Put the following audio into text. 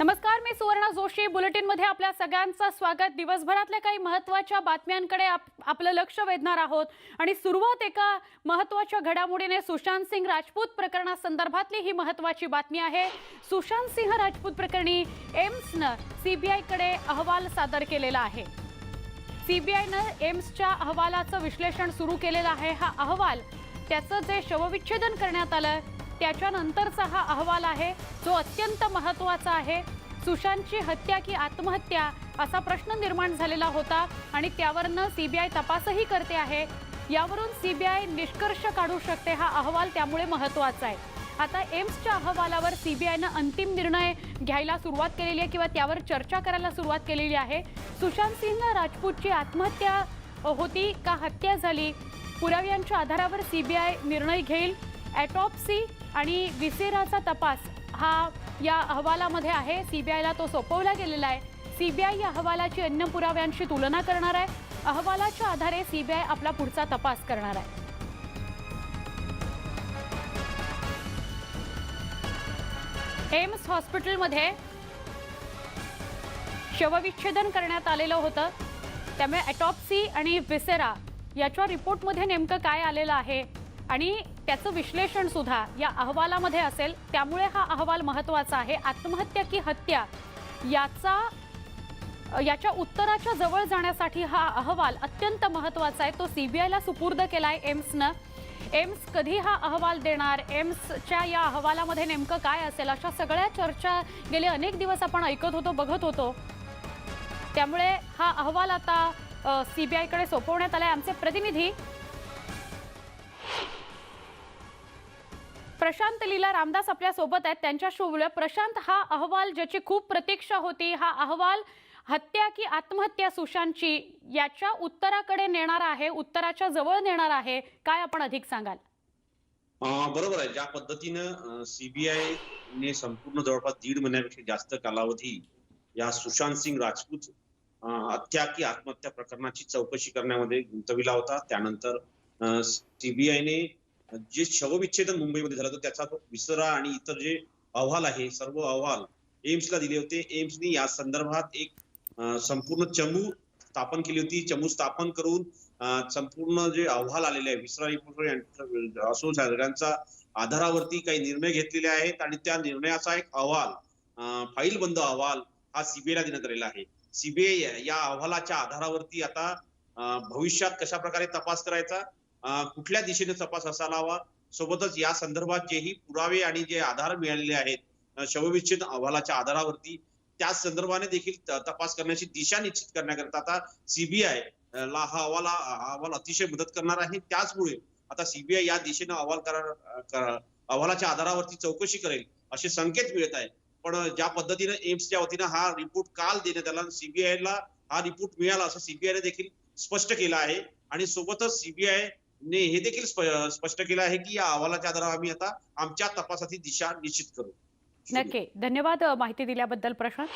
नमस्कार मी सुवर्णा जोशी. बुलेटिनमध्ये आपल्या सगळ्यांचं स्वागत. दिवसभरातल्या काही महत्त्वाच्या बातम्यांकडे आप- आपलं लक्ष वेधणार आहोत. आणि सुरुवात एका महत्त्वाच्या घडामोडीने सुशांत सिंग राजपूत प्रकरणासंदर्भातली ही महत्वाची बातमी आहे. सुशांत सिंह राजपूत प्रकरणी एम्सनं सीबीआयकडे अहवाल सादर केलेला आहे. सीबीआयनं एम्सच्या अहवालाचं विश्लेषण सुरू केलेलं आहे. हा अहवाल त्याचं जे शवविच्छेदन करण्यात आलं त्याच्यानंतरचा हा अहवाल आहे जो अत्यंत महत्त्वाचा आहे. सुशांतची हत्या की आत्महत्या असा प्रश्न निर्माण झालेला होता आणि त्यावरनं सी बी आय तपासही करते आहे. यावरून सी बी आय निष्कर्ष काढू शकते हा अहवाल त्यामुळे महत्त्वाचा आहे. आता एम्सच्या अहवालावर सी बी आयनं अंतिम निर्णय घ्यायला सुरुवात केलेली आहे किंवा त्यावर चर्चा करायला सुरुवात केलेली आहे. सुशांत सिंह राजपूतची आत्महत्या होती का हत्या झाली? पुराव्यांच्या आधारावर सी बी आय निर्णय घेईल. ॲटॉप्सी आणि विसेराचा तपास हा या अहवालामध्ये आहे. सी बी आयला तो सोपवला गेलेला आहे. सी बी आय या अहवालाची अन्य पुराव्यांशी तुलना करणार आहे. अहवालाच्या आधारे सी बी आय आपला पुढचा तपास करणार आहे. एम्स हॉस्पिटलमध्ये शवविच्छेदन करण्यात आलेलं होतं. त्यामुळे ॲटॉप्सी आणि विसेरा याच्या रिपोर्टमध्ये नेमकं काय आलेलं आहे आणि त्याचं विश्लेषण सुद्धा या अहवालामध्ये असेल. त्यामुळे हा अहवाल महत्त्वाचा आहे. आत्महत्या की हत्या याचा याच्या उत्तराच्या जवळ जाण्यासाठी हा अहवाल अत्यंत महत्त्वाचा आहे. तो सीबीआयला सुपूर्द केलाय एम्सनं. एम्स कधी हा अहवाल देणार? एम्सच्या या अहवालामध्ये नेमकं काय असेल? अशा सगळ्या चर्चा गेले अनेक दिवस आपण ऐकत होतो बघत होतो. त्यामुळे हा अहवाल आता सीबीआयकडे सोपवण्यात आलाय. आमचे प्रतिनिधी प्रशांत लीला रामदास आपल्यासोबत आहेत. त्यांच्या शोभल्या प्रशांत हा अहवाल ज्याची खूप प्रतीक्षा होती हा अहवाल हत्या की आत्महत्या सुशांतची याच्या उत्तराकडे नेणार आहे उत्तराच्या जवळ नेणार आहे काय आपण अधिक सांगाल? बरोबर आहे. ज्या पद्धतीनं सीबीआय ने संपूर्ण जवळपास दीड महिन्यापेक्षा जास्त कालावधी या सुशांत सिंग राजपूत हत्या की आत्महत्या प्रकरणाची चौकशी करण्यामध्ये गुंतविला होता. त्यानंतर सीबीआयने जे शवविच्छेदन मुंबईमध्ये झालं तर त्याचा तो विसरा आणि इतर जे अहवाल आहे सर्व अहवाल एम्सला दिले होते. एम्सने या संदर्भात एक संपूर्ण चमू स्थापन केली होती. चमू स्थापन करून संपूर्ण जे अहवाल आलेले आहे विसरा रिपोर्ट असो सगळ्यांचा आधारावरती काही निर्णय घेतलेले आहेत आणि त्या निर्णयाचा एक अहवाल फाईल बंद अहवाल हा सीबीआयला देण्यात आलेला आहे. सीबीआय या अहवालाच्या आधारावरती आता भविष्यात कशा प्रकारे तपास करायचा? कुठल्या दिशेने तपास असायला हवा सोबतच या संदर्भात जेही पुरावे आणि जे आधार मिळालेले आहेत शवविच्छेद अहवालाच्या आधारावरती त्या संदर्भाने देखील तपास करण्याची दिशा निश्चित करण्याकरता आता सीबीआय ला हा अहवाल अहवाल अतिशय मदत करणार आहे. त्याचमुळे आता सीबीआय या दिशेनं अहवाल करा अहवालाच्या आधारावरती चौकशी करेल असे संकेत मिळत आहे पण ज्या पद्धतीनं एम्सच्या वतीनं हा रिपोर्ट काल देण्यात आला सीबीआयला हा रिपोर्ट मिळाला असं सीबीआयने देखील स्पष्ट केलं आहे. आणि सोबतच सीबीआय ने हे देखील स्पष्ट केलं आहे की या अहवालाच्या आधारावर आम्ही आता आमच्या तपासाची दिशा निश्चित करू. नक्की. धन्यवाद माहिती दिल्याबद्दल प्रशांत.